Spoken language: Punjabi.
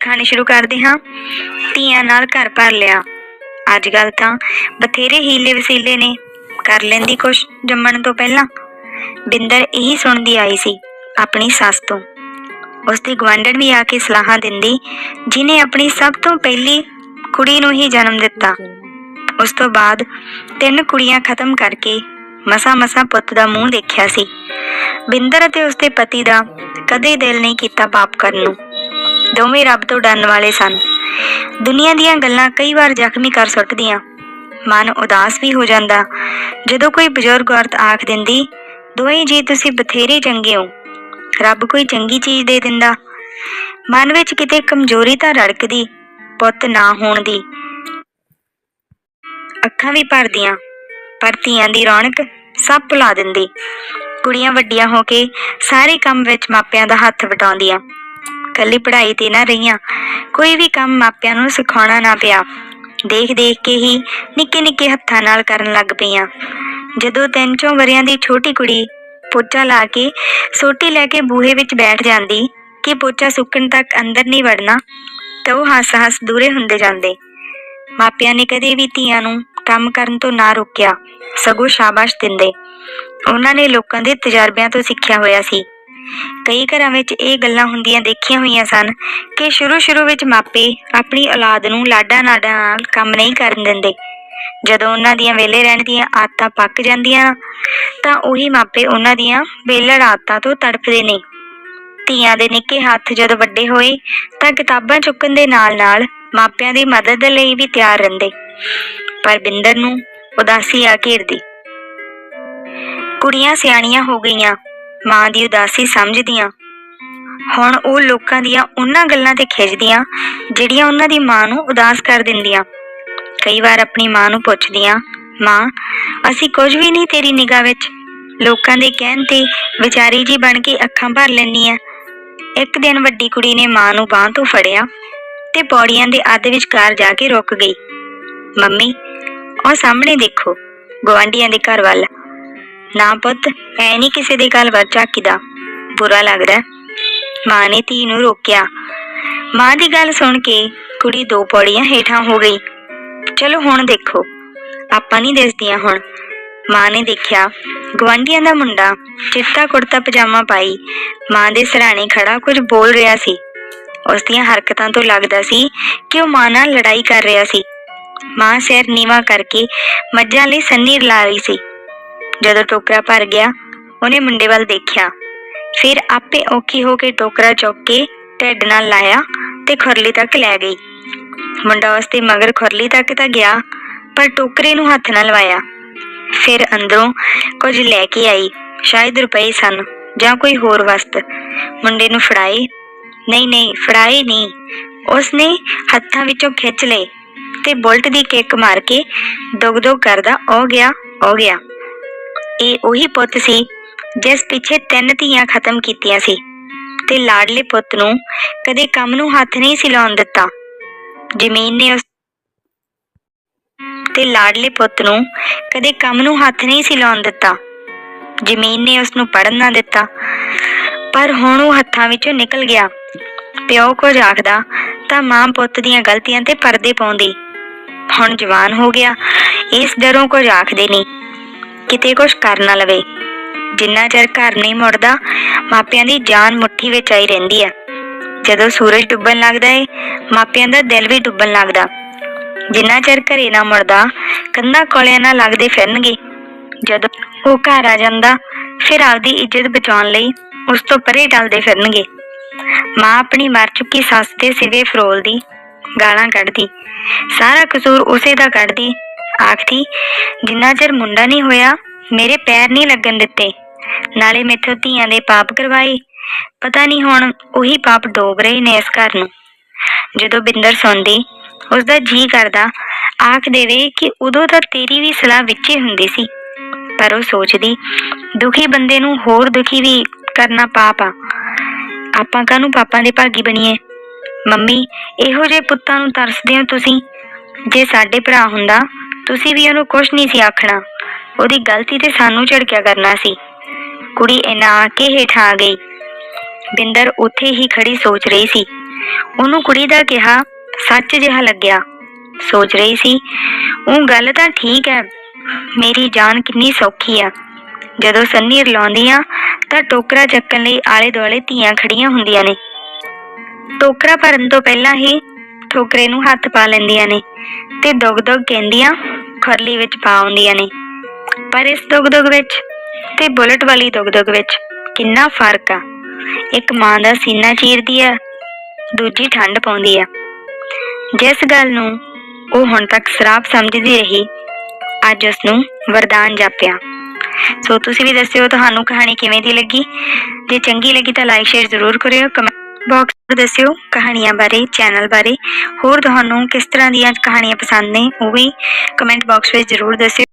ਖਾਣੇ ਸ਼ੁਰੂ ਕਰਦੇ ਹਾਂ। ਧੀਆਂ ਨਾਲ ਘਰ ਭਰ ਲਿਆ। ਅੱਜ ਕੱਲ ਤਾਂ ਬਥੇਰੇ ਹੀਲੇ ਵਸੀਲੇ ਨੇ। ਕਰ ਲੈਂਦੀ ਕੁਛ ਜੰਮਣ ਤੋਂ ਪਹਿਲਾਂ। ਬਿੰਦਰ ਇਹੀ ਸੁਣਦੀ ਆਈ ਸੀ, ਆਪਣੀ ਸੱਸ ਤੋਂ। ਉਸਦੀ ਗਵਾਂਢਣ ਵੀ ਆ ਕੇ ਸਲਾਹਾਂ ਦਿੰਦੀ ਜਿਨੇ ਆਪਣੀ ਸਭ ਤੋਂ ਪਹਿਲੀ ਕੁੜੀ ਨੂੰ ਹੀ ਜਨਮ ਦਿੱਤਾ। ਉਸ ਤੋਂ ਬਾਅਦ ਤਿੰਨ ਕੁੜੀਆਂ ਖਤਮ ਕਰਕੇ ਮਸਾ ਮਸਾ ਪੁੱਤ ਦਾ ਮੂੰਹ ਦੇਖਿਆ ਸੀ। ਬਿੰਦਰ ਅਤੇ ਉਸਦੇ ਪਤੀ ਦਾ ਕਦੇ ਦਿਲ ਨਹੀਂ ਕੀਤਾ ਪਾਪ ਕਰਨ ਨੂੰ। ਦੋਵੇਂ ਰੱਬ ਤੋਂ ਡਰਨ ਵਾਲੇ ਸਨ। ਦੁਨੀਆ ਦੀਆਂ ਗੱਲਾਂ ਕਈ ਵਾਰ ਜ਼ਖਮੀ ਕਰ ਸੁੱਟਦੀਆਂ। ਮਨ ਉਦਾਸ ਵੀ ਹੋ ਜਾਂਦਾ। ਜਦੋਂ ਕੋਈ ਬਜ਼ੁਰਗ ਔਰਤ ਆਖ ਦਿੰਦੀ, ਦੋਵੇਂ ਜੀ, ਤੁਸੀਂ ਬਥੇਰੇ ਚੰਗੇ ਹੋ। ਰੱਬ ਕੋਈ ਚੰਗੀ ਚੀਜ਼ ਦੇ ਦਿੰਦਾ। ਮਨ ਵਿੱਚ ਕਿਤੇ ਕਮਜ਼ੋਰੀ ਤਾਂ ਰੜਕਦੀ, ਪੁੱਤ ਨਾ ਹੋਣ ਦੀ। ਅੱਖਾਂ ਵੀ ਭਰਦੀਆਂ, ਪਰ ਧੀਆਂ ਦੀ ਰੌਣਕ ਸਭ ਭੁਲਾ ਦਿੰਦੀ। ਕੁੜੀਆਂ ਵੱਡੀਆਂ ਹੋ ਕੇ ਸਾਰੇ ਕੰਮ ਵਿੱਚ ਮਾਪਿਆਂ ਦਾ ਹੱਥ ਵਟਾਉਂਦੀਆਂ। ਇਕੱਲੀ ਪੜ੍ਹਾਈ ਤੇ ਨਾ ਰਹੀਆਂ। ਕੋਈ ਵੀ ਕੰਮ ਮਾਪਿਆਂ ਨੂੰ ਸਿਖਾਉਣਾ ਨਾ ਪਿਆ। ਦੇਖ ਦੇਖ ਕੇ ਹੀ ਨਿੱਕੇ ਨਿੱਕੇ ਹੱਥਾਂ ਨਾਲ ਕਰਨ ਲੱਗ ਪਈਆਂ। ਜਦੋਂ ਤਿੰਨ ਚੋਂ ਵਰਿਆਂ ਦੀ ਛੋਟੀ ਕੁੜੀ ਪੋਚਾ ਲਾ ਕੇ ਸੋਟੀ ਲੈ ਕੇ ਬੂਹੇ ਵਿੱਚ ਬੈਠ ਜਾਂਦੀ ਕਿ ਪੋਚਾ ਸੁੱਕਣ ਤੱਕ ਅੰਦਰ ਨਹੀਂ ਵੜਨਾ, ਤਾਂ ਉਹ ਹੱਸ-ਹੱਸ ਦੂਰੇ ਹੁੰਦੇ ਜਾਂਦੇ। ਮਾਪਿਆਂ ਨੇ ਕਦੇ ਵੀ ਧੀਆਂ ਨੂੰ ਕੰਮ ਕਰਨ ਤੋਂ ਨਾ ਰੋਕਿਆ, ਸਗੋਂ ਸ਼ਾਬਾਸ਼ ਦਿੰਦੇ। ਉਹਨਾਂ ਨੇ ਲੋਕਾਂ ਦੇ ਤਜਰਬਿਆਂ ਤੋਂ ਸਿੱਖਿਆ ਹੋਇਆ ਸੀ। ਕਈ ਘਰਾਂ ਵਿੱਚ ਇਹ ਗੱਲਾਂ ਹੁੰਦੀਆਂ ਦੇਖੀਆਂ ਹੋਈਆਂ ਸਨ ਕਿ ਸ਼ੁਰੂ-ਸ਼ੁਰੂ ਵਿੱਚ ਮਾਪੇ ਆਪਣੀ ਔਲਾਦ ਨੂੰ ਲਾਡਾ ਨਾਡਾ ਨਾਲ ਕੰਮ ਨਹੀਂ ਕਰਨ ਦਿੰਦੇ। ਜਦੋਂ ਉਹਨਾਂ ਦੀਆਂ ਵਿਹਲੇ ਰਹਿਣ ਦੀਆਂ ਆਦਤਾਂ ਪੱਕ ਜਾਂਦੀਆਂ, ਤਾਂ ਉਹੀ ਮਾਪੇ ਉਹਨਾਂ ਦੀਆਂ ਵਿਹਲੜ ਆਦਤਾਂ ਤੋਂ ਤੜਫਦੇ ਨੇ। ਧੀਆਂ ਦੇ ਨਿੱਕੇ ਹੱਥ ਜਦੋਂ ਵੱਡੇ ਹੋਏ, ਤਾਂ ਕਿਤਾਬਾਂ ਚੁੱਕਣ ਦੇ ਨਾਲ-ਨਾਲ ਮਾਪਿਆਂ ਦੀ ਮਦਦ ਲਈ ਵੀ ਤਿਆਰ ਰਹਿੰਦੇ। ਪਰ ਬਿੰਦਰ ਨੂੰ ਉਦਾਸੀ ਆ ਘੇਰਦੀ। ਕੁੜੀਆਂ ਸਿਆਣੀਆਂ ਹੋ ਗਈਆਂ। ਮਾਂ ਦੀ ਉਦਾਸੀ ਸਮਝਦੀਆਂ। ਹੁਣ ਉਹ ਲੋਕਾਂ ਦੀਆਂ ਉਹਨਾਂ ਗੱਲਾਂ ਤੇ ਖਿੱਚਦੀਆਂ, ਜਿਹੜੀਆਂ ਉਹਨਾਂ ਦੀ ਮਾਂ ਨੂੰ ਉਦਾਸ ਕਰ ਦਿੰਦੀਆਂ। ਕਈ ਵਾਰ ਆਪਣੀ ਮਾਂ ਨੂੰ ਪੁੱਛਦੀਆਂ, ਮਾਂ, ਅਸੀਂ ਕੁਝ ਵੀ ਨਹੀਂ ਤੇਰੀ ਨਿਗਾਹ ਵਿੱਚ। ਲੋਕਾਂ ਦੇ ਕਹਿਣ ਤੇ ਵਿਚਾਰੀ ਜੀ ਬਣ ਕੇ ਅੱਖਾਂ ਭਰ ਲੈਂਦੀ ਆ ਇੱਕ ਦਿਨ ਵੱਡੀ ਕੁੜੀ ਨੇ ਮਾਂ ਨੂੰ ਬਾਹ ਤੋਂ ਫੜਿਆ ਤੇ ਪੌੜੀਆਂ ਦੇ ਅੱਧ ਵਿਚਕਾਰ ਜਾ ਕੇ ਰੁਕ ਗਈ। ਮੰਮੀ, ਉਹ ਸਾਹਮਣੇ ਦੇਖੋ ਗਵਾਂਢੀਆਂ ਦੇ ਘਰ ਵੱਲ। ਨਾ ਪੁੱਤ, ਐ ਨਹੀਂ ਕਿਸੇ ਦੀ ਗੱਲ ਵੱਲ ਝਾਕੀਦਾ ਬੁਰਾ ਲੱਗਦਾ ਮਾਂ ਨੇ ਧੀ ਨੂੰ ਰੋਕਿਆ। ਮਾਂ ਦੀ ਗੱਲ ਸੁਣ ਕੇ ਕੁੜੀ ਦੋ ਪੌੜੀਆਂ ਹੇਠਾਂ ਹੋ ਗਈ। ਚਲੋ ਹੁਣ ਦੇਖੋ, ਆਪਾਂ ਨਹੀਂ ਦਿਸਦੀਆਂ ਹੁਣ। ਮਾਂ ਨੇ ਦੇਖਿਆ ਗਵਾਂਢੀਆਂ ਦਾ ਮੁੰਡਾ ਚਿੱਟਾ ਕੁੜਤਾ ਪਜਾਮਾ ਪਾਈ ਮਾਂ ਦੇ ਸਰਾਣੇ ਖੜਾ ਕੁਝ ਬੋਲ ਰਿਹਾ ਸੀ। ਉਸ ਦੀਆਂ ਹਰਕਤਾਂ ਤੋਂ ਲੱਗਦਾ ਸੀ ਕਿ ਉਹ ਮਾਂ ਨਾਲ ਲੜਾਈ ਕਰ ਰਿਹਾ ਸੀ। ਮਾਂ ਸਿਰ ਨੀਵਾ ਕਰਕੇ ਮੱਝਾਂ ਲਈ ਸੰਨੀ ਲਾ ਰਹੀ ਸੀ। ਜਦੋਂ ਟੋਕਰਾ ਭਰ ਗਿਆ, ਉਹਨੇ ਮੁੰਡੇ ਵੱਲ ਦੇਖਿਆ। ਫਿਰ ਆਪੇ ਔਖੀ ਹੋ ਕੇ ਟੋਕਰਾ ਚੁੱਕ ਕੇ ਢਿੱਡ ਨਾਲ ਲਾਇਆ ਤੇ ਖੁਰਲੀ ਤੱਕ ਲੈ ਗਈ। ਮੁੰਡਾ ਉਸ ਦੇ ਮਗਰ ਖੁਰਲੀ ਤੱਕ ਤਾਂ ਗਿਆ, ਪਰ ਟੋਕਰੇ ਨੂੰ ਹੱਥ ਨਾਲ ਲਵਾਇਆ। ਫਿਰ ਅੰਦਰੋਂ ਕੁਝ ਲੈ ਕੇ ਆਈ, ਸ਼ਾਇਦ ਰੁਪਏ ਸਨ ਜਾਂ ਕੋਈ ਹੋਰ ਵਸਤ। ਮੁੰਡੇ ਨੂੰ ਫੜਾਏ। ਨਹੀਂ ਨਹੀਂ, ਫੜਾਏ ਨਹੀਂ। ਉਸਨੇ ਹੱਥਾਂ ਵਿੱਚੋਂ ਖਿੱਚ ਲਏ ਤੇ ਬੁਲਟ ਦੀ ਕਿੱਕ ਮਾਰ ਕੇ ਦੁਗ ਦੁਗ ਕਰਦਾ ਹੋ ਗਿਆ ਹੋ ਗਿਆ। ਇਹ ਉਹੀ ਪੁੱਤ ਸੀ, ਜਿਸ ਪਿੱਛੇ ਤਿੰਨ ਧੀਆਂ ਖਤਮ ਕੀਤੀਆਂ ਸੀ ਤੇ ਲਾਡਲੇ ਪੁੱਤ ਨੂੰ ਕਦੇ ਕੰਮ ਨੂੰ ਹੱਥ ਨਹੀਂ ਸੀ ਲਾਉਣ ਦਿੱਤਾ। ਜ਼ਮੀਨ ਨੇ ਉਸ ਤੇ ਲਾਡਲੇ ਪੁੱਤ ਨੂੰ ਕਦੇ ਕੰਮ ਨੂੰ ਹੱਥ ਨਹੀਂ ਸੀ ਲਾਉਣ ਦਿੱਤਾ। ਜ਼ਮੀਨ ਨੇ ਉਸ ਨੂੰ ਪੜਨ ਨਾ ਦਿੱਤਾ, ਪਰ ਹੁਣ ਉਹ ਹੱਥਾਂ ਵਿੱਚੋਂ ਨਿਕਲ ਗਿਆ। ਪਿਓ ਕੁਝ ਆਖਦਾ, ਤਾਂ ਮਾਂ ਪੁੱਤ ਦੀਆਂ ਗਲਤੀਆਂ ਤੇ ਪਰਦੇ ਪਾਉਂਦੀ। ਹੁਣ ਜਵਾਨ ਹੋ ਗਿਆ, ਇਸ ਡਰੋਂ ਕੁਝ ਆਖਦੇ ਨਹੀਂ। ਕਿਤੇ ਕੁਝ ਕਰ ਨਾ ਲਵੇ। ਜਿੰਨਾ ਚਿਰ ਘਰ ਨਹੀਂ ਮੁੜਦਾ, ਮਾਪਿਆਂ ਦੀ ਜਾਨ ਮੁੱਠੀ ਵਿੱਚ ਆਈ ਰਹਿੰਦੀ ਹੈ। ਜਦੋਂ ਸੂਰਜ ਡੁੱਬਣ ਲੱਗਦਾ ਏ, ਮਾਪਿਆਂ ਦਾ ਦਿਲ ਵੀ ਡੁੱਬਣ ਲੱਗਦਾ। ਜਿੰਨਾ ਚਿਰ ਘਰੇ ਨਾ ਮੁੜਦਾ, ਕੰਧਾਂ ਕੋਲਿਆਂ ਨਾਲ ਲੱਗਦੇ ਫਿਰਨਗੇ। ਜਦੋਂ ਉਹ ਘਰ ਆ ਜਾਂਦਾ, ਫਿਰ ਆਪਦੀ ਇੱਜ਼ਤ ਬਚਾਉਣ ਲਈ ਉਸ ਤੋਂ ਪਰੇ ਟਲਦੇ ਫਿਰਨਗੇ। ਮਾਂ ਆਪਣੀ ਮਰ ਚੁੱਕੀ ਸੱਸ ਦੇ ਸਿਵੇ ਫਰੋਲਦੀ, ਗਾਲਾਂ ਕੱਢਦੀ। ਸਾਰਾ ਕਸੂਰ ਉਸੇ ਦਾ ਕੱਢਦੀ। ਆਖਦੀ, ਜਿੰਨਾ ਚਿਰ ਮੁੰਡਾ ਨਹੀਂ ਹੋਇਆ, ਮੇਰੇ ਪੈਰ ਨਹੀਂ ਲੱਗਣ ਦਿੱਤੇ। ਨਾਲੇ ਮੈਥੋਂ ਧੀਆਂ ਦੇ ਪਾਪ ਕਰਵਾਏ। ਪਤਾ ਨਹੀਂ ਹੁਣ ਉਹੀ ਪਾਪ ਡੋਬ ਰਹੇ ਨੇ ਇਸ ਘਰ ਨੂੰ। ਜਦੋਂ ਬਿੰਦਰ ਸੌਂਦੀ ਉਸ ਦਾ ਜੀ ਕਰਦਾ, ਆਖ ਦੇਵੇ ਕਿ ਉਦੋਂ ਤਾਂ ਤੇਰੀ ਵੀ ਸਲਾਹ ਵਿੱਚ ਹੀ ਹੁੰਦੀ ਸੀ। ਪਰ ਉਹ ਸੋਚਦੀ, ਦੁਖੀ ਬੰਦੇ ਨੂੰ ਹੋਰ ਦੁਖੀ ਵੀ ਕਰਨਾ ਪਾਪ ਆ। ਆਪਾਂ ਕਾਹਨੂੰ ਪਾਪਾਂ ਦੇ ਭਾਗੀ ਬਣੀਏ? ਮੰਮੀ, ਇਹੋ ਜਿਹੇ ਪੁੱਤਾਂ ਨੂੰ ਤਰਸਦੇ ਹੋ ਤੁਸੀਂ? ਜੇ ਸਾਡੇ ਭਰਾ ਹੁੰਦਾ ਤੁਸੀਂ ਵੀ ਉਹਨੂੰ ਕੁਝ ਨਹੀਂ ਸੀ ਆਖਣਾ। ਉਹਦੀ ਗਲਤੀ ਤੇ ਸਾਨੂੰ ਝੜਕਿਆ ਕਰਨਾ ਸੀ। ਕੁੜੀ ਇਨਾ ਆ ਕੇ ਹੇਠਾਂ ਆ ਗਈ। ਬਿੰਦਰ ਉੱਥੇ ਹੀ ਖੜੀ ਸੋਚ ਰਹੀ ਸੀ। ਉਹਨੂੰ ਕੁੜੀ ਦਾ ਕਿਹਾ, ਸੱਚ ਜਿਹਾ ਲੱਗਿਆ। ਸੋਚ ਰਹੀ ਸੀ ਉਹ ਗੱਲ ਤਾਂ ਠੀਕ ਹੈ ਮੇਰੀ ਜਾਨ ਕਿੰਨੀ ਸੌਖੀ ਆ। ਜਦੋਂ ਸੰਨੀ ਰਲਾਉਂਦੀ ਆ ਤਾਂ ਟੋਕਰਾ ਚੱਕਣ ਲਈ ਆਲੇ ਦੁਆਲੇ ਧੀਆਂ ਖੜੀਆਂ ਹੁੰਦੀਆਂ ਨੇ। ਟੋਕਰਾ ਭਰਨ ਤੋਂ ਪਹਿਲਾਂ ਹੀ ਠੋਕਰੇ ਨੂੰ ਹੱਥ ਪਾ ਲੈਂਦੀਆਂ ਨੇ ਤੇ ਦੁਗ ਦੁਗ ਕਹਿੰਦੀਆਂ ਖਰਲੀ ਵਿੱਚ ਪਾ ਆਉਂਦੀਆਂ ਨੇ। ਪਰ ਇਸ ਦੁਗ ਦੁਗ ਵਿੱਚ ਤੇ ਬੁਲਟ ਵਾਲੀ ਦੁਗ ਦੁਗ ਵਿੱਚ ਕਿੰਨਾ ਫ਼ਰਕ ਆ। ਇੱਕ ਮਾਂ ਦਾ ਸੀਨਾ ਚੀਰਦੀ ਆ, ਦੂਜੀ ਠੰਡ ਪਾਉਂਦੀ ਆ। ਜਿਸ ਗੱਲ ਨੂੰ ਉਹ ਹੁਣ ਤੱਕ ਸ਼ਰਾਪ ਸਮਝਦੀ ਰਹੀ, ਅੱਜ ਉਸ ਨੂੰ ਵਰਦਾਨ ਜਾਪਿਆ। ਸੋ ਤੁਸੀਂ ਵੀ ਦੱਸਿਓ ਤੁਹਾਨੂੰ ਕਹਾਣੀ ਕਿਵੇਂ ਦੀ ਲੱਗੀ। ਜੇ ਚੰਗੀ ਲੱਗੀ ਤਾਂ ਲਾਈਕ ਸ਼ੇਅਰ ਜ਼ਰੂਰ ਕਰਿਓ ਕਮੈਂਟ ਬਾਕਸ ਦੱਸਿਓ ਕਹਾਣੀਆਂ ਬਾਰੇ ਚੈਨਲ ਬਾਰੇ। ਹੋਰ ਤੁਹਾਨੂੰ ਕਿਸ ਤਰ੍ਹਾਂ ਦੀਆਂ ਕਹਾਣੀਆਂ ਪਸੰਦ ਨੇ ਉਹ ਵੀ ਕਮੈਂਟ ਬਾਕਸ ਵਿੱਚ ਜ਼ਰੂਰ ਦੱਸਿਓ।